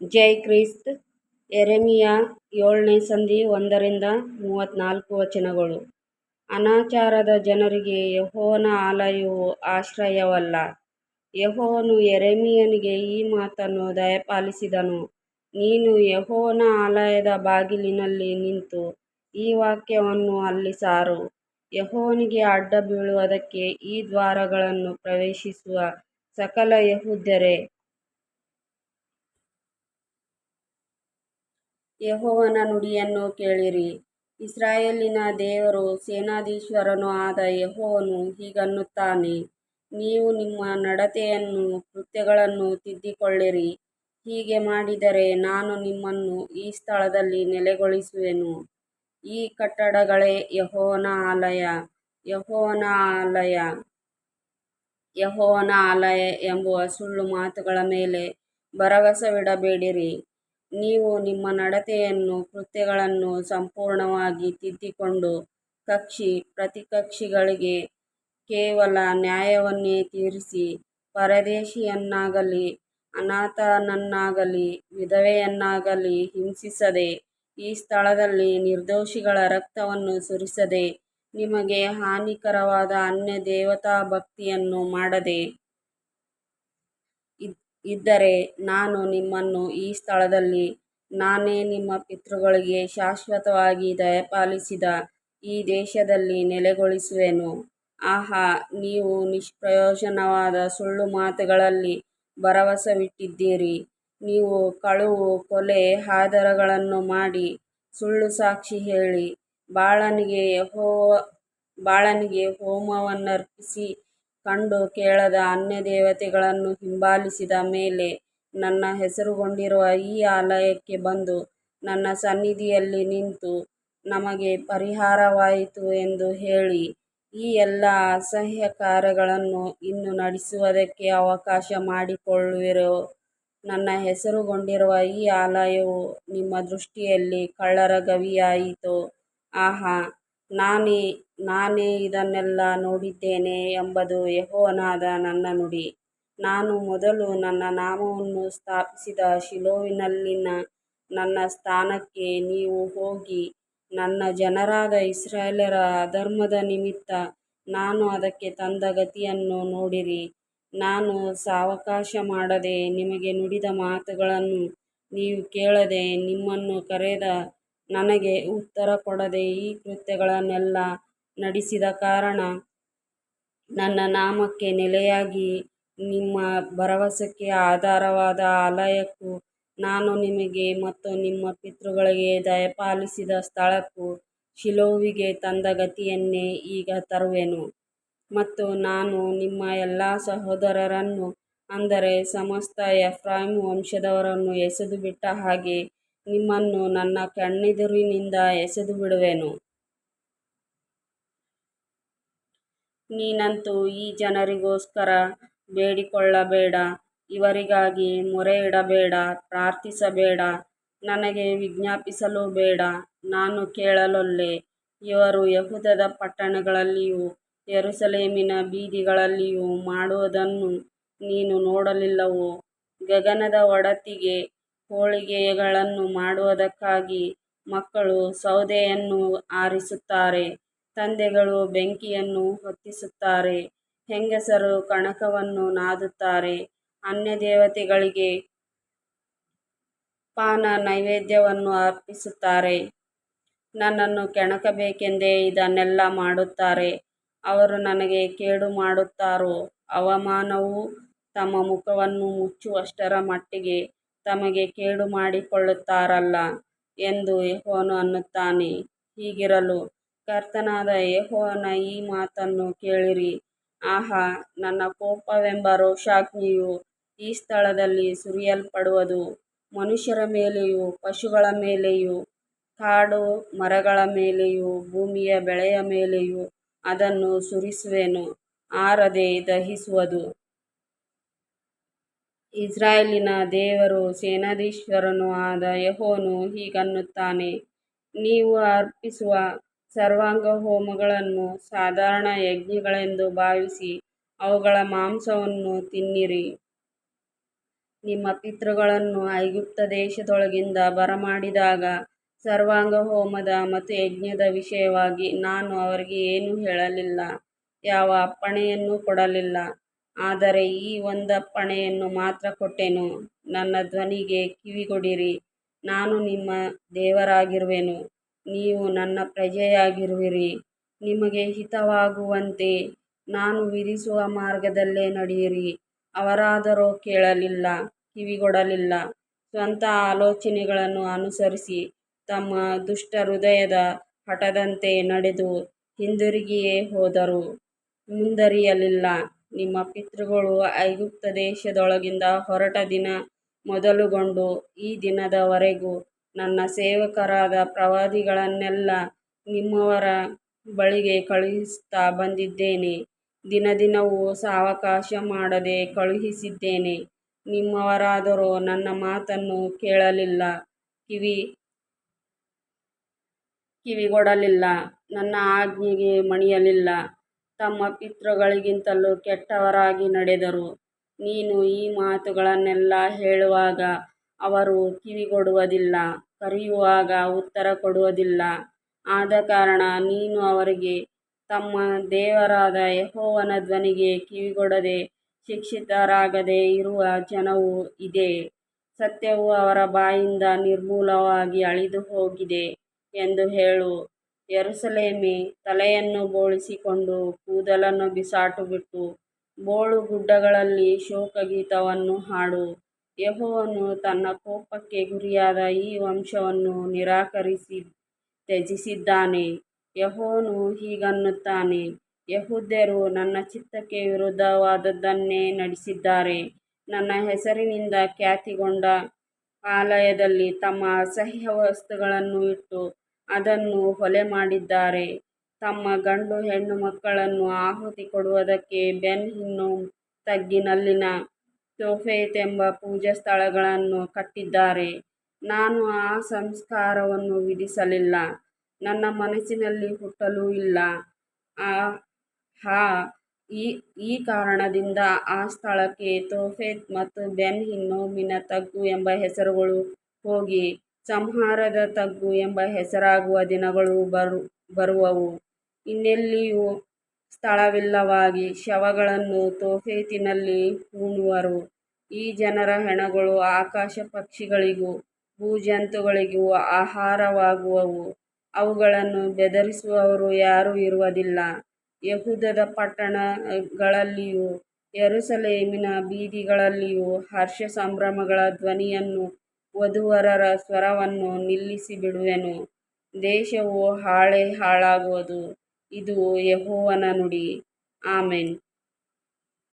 ಜೈ Christ ಎರೆಮಿಯ ಏಳನೇ ಸಂಧಿ ಒಂದರಿಂದ ಮೂವತ್ತ್ನಾಲ್ಕು ವಚನಗಳು ಅನಾಚಾರದ ಜನರಿಗೆ ಯಹೋವನ ಆಲಯವು ಆಶ್ರಯವಲ್ಲ. ಯಹೋವನು ಎರೆಮಿಯನಿಗೆ ಈ ಮಾತನ್ನು ದಯಪಾಲಿಸಿದನು, ನೀನು ಯಹೋವನ ಆಲಯದ ಬಾಗಿಲಿನಲ್ಲಿ ನಿಂತು ಈ ವಾಕ್ಯವನ್ನು ಅಲ್ಲಿ ಸಾರು. ಯಹೋವನಿಗೆ ಅಡ್ಡ ಬೀಳುವುದಕ್ಕೆ ಈ ದ್ವಾರಗಳನ್ನು ಪ್ರವೇಶಿಸುವ ಸಕಲ ಯೆಹೂದ್ಯರೇ, ಯೆಹೋವನ ನುಡಿಯನ್ನು ಕೇಳಿರಿ. ಇಸ್ರಾಯೇಲಿನ ದೇವರು ಸೇನಾಧೀಶ್ವರನೂ ಆದ ಯಹೋವನು ಹೀಗನ್ನುತ್ತಾನೆ, ನೀವು ನಿಮ್ಮ ನಡತೆಯನ್ನು ಕೃತ್ಯಗಳನ್ನು ತಿದ್ದಿಕೊಳ್ಳಿರಿ. ಹೀಗೆ ಮಾಡಿದರೆ ನಾನು ನಿಮ್ಮನ್ನು ಈ ಸ್ಥಳದಲ್ಲಿ ನೆಲೆಗೊಳಿಸುವೆನು. ಈ ಕಟ್ಟಡಗಳೇ ಯೆಹೋವನ ಆಲಯ, ಯಹೋವನ ಆಲಯ, ಯಹೋವನ ಆಲಯ ಎಂಬುವ ಸುಳ್ಳು ಮಾತುಗಳ ಮೇಲೆ ಭರವಸವಿಡಬೇಡಿರಿ. ನೀವು ನಿಮ್ಮ ನಡತೆಯನ್ನು ಕೃತ್ಯಗಳನ್ನು ಸಂಪೂರ್ಣವಾಗಿ ತಿದ್ದಿಕೊಂಡು ಕಕ್ಷಿ ಪ್ರತಿಕಕ್ಷಿಗಳಿಗೆ ಕೇವಲ ನ್ಯಾಯವನ್ನೇ ತೀರಿಸಿ, ಪರದೇಶಿಯನ್ನಾಗಲಿ ಅನಾಥನನ್ನಾಗಲಿ ವಿಧವೆಯನ್ನಾಗಲಿ ಹಿಂಸಿಸದೆ, ಈ ಸ್ಥಳದಲ್ಲಿ ನಿರ್ದೋಷಿಗಳ ರಕ್ತವನ್ನು ಸುರಿಸದೆ, ನಿಮಗೆ ಹಾನಿಕರವಾದ ಅನ್ಯ ದೇವತಾ ಭಕ್ತಿಯನ್ನು ಮಾಡದೆ ಇದ್ದರೆ ನಾನು ನಿಮ್ಮನ್ನು ಈ ಸ್ಥಳದಲ್ಲಿ ನಾನೇ ನಿಮ್ಮ ಪಿತೃಗಳಿಗೆ ಶಾಶ್ವತವಾಗಿ ದಯಪಾಲಿಸಿದ ಈ ದೇಶದಲ್ಲಿ ನೆಲೆಗೊಳಿಸುವೆನು. ಆಹಾ, ನೀವು ನಿಷ್ಪ್ರಯೋಜನವಾದ ಸುಳ್ಳು ಮಾತುಗಳಲ್ಲಿ ಭರವಸವಿಟ್ಟಿದ್ದೀರಿ. ನೀವು ಕಳುವು, ಕೊಲೆ, ಹಾದರಗಳನ್ನು ಮಾಡಿ ಸುಳ್ಳು ಸಾಕ್ಷಿ ಹೇಳಿ, ಬಾಳನಿಗೆ ಹೋಮವನ್ನರ್ಪಿಸಿ ಕಂಡು ಕೇಳದ ಅನ್ಯದೇವತೆಗಳನ್ನು ಹಿಂಬಾಲಿಸಿದ ಮೇಲೆ ನನ್ನ ಹೆಸರುಗೊಂಡಿರುವ ಈ ಆಲಯಕ್ಕೆ ಬಂದು ನನ್ನ ಸನ್ನಿಧಿಯಲ್ಲಿ ನಿಂತು, ನಮಗೆ ಪರಿಹಾರವಾಯಿತು ಎಂದು ಹೇಳಿ, ಈ ಎಲ್ಲ ಅಸಹ್ಯ ಕಾರ್ಯಗಳನ್ನು ಇನ್ನು ನಡೆಸುವುದಕ್ಕೆ ಅವಕಾಶ ಮಾಡಿಕೊಳ್ಳುವಿರೋ. ನನ್ನ ಹೆಸರುಗೊಂಡಿರುವ ಈ ಆಲಯವು ನಿಮ್ಮ ದೃಷ್ಟಿಯಲ್ಲಿ ಕಳ್ಳರ ಗವಿಯಾಯಿತು ಆಹಾ, ನಾನೇ ನಾನೇ ಇದನ್ನೆಲ್ಲ ನೋಡಿದ್ದೇನೆ ಎಂಬುದು ಯೆಹೋವನಾದ ನನ್ನ ನುಡಿ. ನಾನು ಮೊದಲು ನನ್ನ ನಾಮವನ್ನು ಸ್ಥಾಪಿಸಿದ ಶಿಲೋವಿನಲ್ಲಿನ ನನ್ನ ಸ್ಥಾನಕ್ಕೆ ನೀವು ಹೋಗಿ, ನನ್ನ ಜನರಾದ ಇಸ್ರಾಯೇಲರ ಅಧರ್ಮದ ನಿಮಿತ್ತ ನಾನು ಅದಕ್ಕೆ ತಂದ ಗತಿಯನ್ನು ನೋಡಿರಿ. ನಾನು ಸಾವಕಾಶ ಮಾಡದೆ ನಿಮಗೆ ನುಡಿದ ಮಾತುಗಳನ್ನು ನೀವು ಕೇಳದೆ, ನಿಮ್ಮನ್ನು ಕರೆದ ನನಗೆ ಉತ್ತರ ಕೊಡದೆ ಈ ಕೃತ್ಯಗಳನ್ನೆಲ್ಲ ನಡೆಸಿದ ಕಾರಣ, ನನ್ನ ನಾಮಕ್ಕೆ ನೆಲೆಯಾಗಿ ನಿಮ್ಮ ಭರವಸೆಗೆ ಆಧಾರವಾದ ಆಲಯಕ್ಕೂ ನಾನು ನಿಮಗೆ ಮತ್ತು ನಿಮ್ಮ ಪಿತೃಗಳಿಗೆ ದಯಪಾಲಿಸಿದ ಸ್ಥಳಕ್ಕೂ ಶಿಲೋವಿಗೆ ತಂದ ಗತಿಯನ್ನೇ ಈಗ ತರುವೆನು. ಮತ್ತು ನಾನು ನಿಮ್ಮ ಎಲ್ಲ ಸಹೋದರರನ್ನು, ಅಂದರೆ ಸಮಸ್ತ ಎಫ್ರಾಯೀಮ್ ವಂಶದವರನ್ನು ಎಸೆದುಬಿಟ್ಟ ಹಾಗೆ ನಿಮ್ಮನ್ನೂ ನನ್ನ ಕಣ್ಣೆದುರಿನಿಂದ ಎಸೆದು ಬಿಡುವೆನು ನೀನಂತೂ ಈ ಜನರಿಗೋಸ್ಕರ ಬೇಡಿಕೊಳ್ಳಬೇಡ, ಇವರಿಗಾಗಿ ಮೊರೆ ಇಡಬೇಡ ಪ್ರಾರ್ಥಿಸಬೇಡ, ನನಗೆ ವಿಜ್ಞಾಪಿಸಲೂ ಬೇಡ. ನಾನು ಕೇಳಲೊಲ್ಲೆ. ಇವರು ಯೆಹೂದದ ಪಟ್ಟಣಗಳಲ್ಲಿಯೂ ಯೆರೂಸಲೇಮಿನ ಬೀದಿಗಳಲ್ಲಿಯೂ ಮಾಡುವುದನ್ನು ನೀನು ನೋಡಲಿಲ್ಲವೋ. ಗಗನದ ಒಡತಿಗೆ ಹೋಳಿಗೆಗಳನ್ನು ಮಾಡುವುದಕ್ಕಾಗಿ ಮಕ್ಕಳು ಸೌದೆಯನ್ನು ಆರಿಸುತ್ತಾರೆ, ತಂದೆಗಳು ಬೆಂಕಿಯನ್ನು ಹೊತ್ತಿಸುತ್ತಾರೆ, ಹೆಂಗಸರು ಕಣಕವನ್ನು ನಾದುತ್ತಾರೆ, ಪಾನ ನೈವೇದ್ಯವನ್ನು ಅರ್ಪಿಸುತ್ತಾರೆ. ನನ್ನನ್ನು ಕೆಣಕಬೇಕೆಂದೇ ಇದನ್ನೆಲ್ಲ ಮಾಡುತ್ತಾರೆ. ಅವರು ನನಗೆ ಕೇಡು ಮಾಡುತ್ತಾರೋ ಅವಮಾನವು ತಮ್ಮ ಮುಖವನ್ನು ಮುಚ್ಚುವಷ್ಟರ ಮಟ್ಟಿಗೆ ತಮಗೆ ಕೇಡು ಮಾಡಿಕೊಳ್ಳುತ್ತಾರಲ್ಲ ಎಂದು ಯೆಹೋವನು ಅನ್ನುತ್ತಾನೆ. ಹೀಗಿರಲು ಕರ್ತನಾದ ಯೆಹೋವನ ಈ ಮಾತನ್ನು ಕೇಳಿರಿ. ಆಹಾ, ನನ್ನ ಕೋಪವೆಂಬ ರೋಷಾಗ್ನಿಯು ಈ ಸ್ಥಳದಲ್ಲಿ ಸುರಿಯಲ್ಪಡುವುದು ಮನುಷ್ಯರ ಮೇಲೆಯೂ ಪಶುಗಳ ಮೇಲೆಯೂ ಕಾಡು ಮರಗಳ ಮೇಲೆಯೂ ಭೂಮಿಯ ಬೆಳೆಯ ಮೇಲೆಯೂ ಅದನ್ನು ಸುರಿಸುವೆನು, ಆರದೆ ದಹಿಸುವುದು. ಇಸ್ರಾಯೇಲಿನ ದೇವರು ಸೇನಾಧೀಶ್ವರನೂ ಆದ ಯಹೋನು ಹೀಗನ್ನುತ್ತಾನೆ, ನೀವು ಅರ್ಪಿಸುವ ಸರ್ವಾಂಗ ಹೋಮಗಳನ್ನು ಸಾಧಾರಣ ಯಜ್ಞಗಳೆಂದು ಭಾವಿಸಿ ಅವುಗಳ ಮಾಂಸವನ್ನು ತಿನ್ನಿರಿ. ನಿಮ್ಮ ಪಿತೃಗಳನ್ನು ಐಗುಪ್ತ ದೇಶದೊಳಗಿಂದ ಬರಮಾಡಿದಾಗ ಸರ್ವಾಂಗ ಹೋಮದ ಮತ್ತು ಯಜ್ಞದ ವಿಷಯವಾಗಿ ನಾನು ಅವರಿಗೆ ಏನೂ ಹೇಳಲಿಲ್ಲ, ಯಾವ ಅಪ್ಪಣೆಯನ್ನೂ ಕೊಡಲಿಲ್ಲ. ಆದರೆ ಈ ಒಂದಪ್ಪಣೆಯನ್ನು ಮಾತ್ರ ಕೊಟ್ಟೆನು, ನನ್ನ ಧ್ವನಿಗೆ ಕಿವಿಗೊಡಿರಿ, ನಾನು ನಿಮ್ಮ ದೇವರಾಗಿರುವೆನು, ನೀವು ನನ್ನ ಪ್ರಜೆಯಾಗಿರುವಿರಿ. ನಿಮಗೆ ಹಿತವಾಗುವಂತೆ ನಾನು ವಿಧಿಸುವ ಮಾರ್ಗದಲ್ಲೇ ನಡೆಯಿರಿ. ಅವರಾದರೂ ಕೇಳಲಿಲ್ಲ, ಕಿವಿಗೊಡಲಿಲ್ಲ, ಸ್ವಂತ ಆಲೋಚನೆಗಳನ್ನು ಅನುಸರಿಸಿ ತಮ್ಮ ದುಷ್ಟ ಹೃದಯದ ಹಠದಂತೆ ನಡೆದು ಹಿಂದಿರುಗಿಯೇ ಹೋದರು, ಮುಂದುವರಿಯಲಿಲ್ಲ. ನಿಮ್ಮ ಪಿತೃಗಳು ಐಗುಪ್ತ ದೇಶದೊಳಗಿಂದ ಹೊರಟ ದಿನ ಮೊದಲುಗೊಂಡು ಈ ದಿನದವರೆಗೂ ನನ್ನ ಸೇವಕರಾದ ಪ್ರವಾದಿಗಳನ್ನೆಲ್ಲ ನಿಮ್ಮವರ ಬಳಿಗೆ ಕಳುಹಿಸುತ್ತಾ ಬಂದಿದ್ದೇನೆ, ದಿನದಿನವೂ ಸಾವಕಾಶ ಮಾಡದೆ ಕಳುಹಿಸಿದ್ದೇನೆ. ನಿಮ್ಮವರಾದರೂ ನನ್ನ ಮಾತನ್ನು ಕೇಳಲಿಲ್ಲ, ಕಿವಿ ಕಿವಿಗೊಡಲಿಲ್ಲ, ನನ್ನ ಆಜ್ಞೆಗೆ ಮಣಿಯಲಿಲ್ಲ, ತಮ್ಮ ಪಿತೃಗಳಿಗಿಂತಲೂ ಕೆಟ್ಟವರಾಗಿ ನಡೆದರು. ನೀನು ಈ ಮಾತುಗಳನ್ನೆಲ್ಲ ಹೇಳುವಾಗ ಅವರು ಕಿವಿಗೊಡುವುದಿಲ್ಲ, ಕರೆಯುವಾಗ ಉತ್ತರ ಕೊಡುವುದಿಲ್ಲ. ಆದ ಕಾರಣ ನೀನು ಅವರಿಗೆ, ತಮ್ಮ ದೇವರಾದ ಯೆಹೋವನ ಧ್ವನಿಗೆ ಕಿವಿಗೊಡದೆ ಶಿಕ್ಷಿತರಾಗದೆ ಇರುವ ಜನವು ಇದೆ ಸತ್ಯವು ಅವರ ಬಾಯಿಂದ ನಿರ್ಮೂಲವಾಗಿ ಅಳಿದುಹೋಗಿದೆ ಎಂದು ಹೇಳು. ಯೆರೂಸಲೇಮೇ, ತಲೆಯನ್ನು ಬೋಳಿಸಿಕೊಂಡು ಕೂದಲನ್ನು ಬಿಸಾಟುಬಿಟ್ಟು ಬೋಳು ಗುಡ್ಡಗಳಲ್ಲಿ ಶೋಕಗೀತವನ್ನು ಹಾಡು. ಯೆಹೋವನು ತನ್ನ ಕೋಪಕ್ಕೆ ಗುರಿಯಾದ ಈ ವಂಶವನ್ನು ನಿರಾಕರಿಸಿ ತ್ಯಜಿಸಿದ್ದಾನೆ. ಯಹೋನು ಹೀಗನ್ನುತ್ತಾನೆ, ಯೆಹೂದ್ಯರು ನನ್ನ ಚಿತ್ತಕ್ಕೆ ವಿರುದ್ಧವಾದದ್ದನ್ನೇ ನಡೆಸಿದ್ದಾರೆ, ನನ್ನ ಹೆಸರಿನಿಂದ ಖ್ಯಾತಿಗೊಂಡ ಆಲಯದಲ್ಲಿ ತಮ್ಮ ಅಸಹ್ಯ ವಸ್ತುಗಳನ್ನು ಇಟ್ಟು ಅದನ್ನು ಹೊಲೆಮಾಡಿದ್ದಾರೆ. ತಮ್ಮ ಗಂಡು ಹೆಣ್ಣು ಮಕ್ಕಳನ್ನು ಆಹುತಿ ಕೊಡುವುದಕ್ಕೆ ಬೆನ್ ಹಿನ್ನು ತಗ್ಗಿನಲ್ಲಿನ ತೋಫೆತ್ ಎಂಬ ಪೂಜಾ ಸ್ಥಳಗಳನ್ನು ಕಟ್ಟಿದ್ದಾರೆ. ನಾನು ಆ ಸಂಸ್ಕಾರವನ್ನು ವಿಧಿಸಲಿಲ್ಲ, ನನ್ನ ಮನಸ್ಸಿನಲ್ಲಿ ಹುಟ್ಟಲೂ ಇಲ್ಲ. ಆಹಾ, ಈ ಕಾರಣದಿಂದ ಆ ಸ್ಥಳಕ್ಕೆ ತೋಫೆತ್ ಮತ್ತು ಬೆನ್ ಹಿನ್ನೋಮಿನ ತಗ್ಗು ಎಂಬ ಹೆಸರುಗಳು ಹೋಗಿ ಸಂಹಾರದ ತಗ್ಗು ಎಂಬ ಹೆಸರಾಗುವ ದಿನಗಳು ಬರು ಬರುವವು. ಇನ್ನೆಲ್ಲಿಯೂ ಸ್ಥಳವಿಲ್ಲವಾಗಿ ಶವಗಳನ್ನು ತೋಫೇತಿನಲ್ಲಿ ಹೂಣುವರು. ಈ ಜನರ ಹೆಣಗಳು ಆಕಾಶ ಪಕ್ಷಿಗಳಿಗೂ ಭೂಜಂತುಗಳಿಗೂ ಆಹಾರವಾಗುವವು, ಅವುಗಳನ್ನು ಬೆದರಿಸುವವರು ಯಾರೂ ಇರುವುದಿಲ್ಲ. ಯೆಹೂದದ ಪಟ್ಟಣಗಳಲ್ಲಿಯೂ ಯರುಸಲೇಮಿನ ಬೀದಿಗಳಲ್ಲಿಯೂ ಹರ್ಷ ಸಂಭ್ರಮಗಳ ಧ್ವನಿಯನ್ನೂ ವಧೂವರರ ನಿಲ್ಲಿಸಿ ನಿಲ್ಲಿಸಿಬಿಡುವೆನು. ದೇಶವು ಹಾಳೇ ಹಾಳಾಗುವುದು, ಇದು ಯೆಹೋವನ ನುಡಿ. ಆಮೆನ್.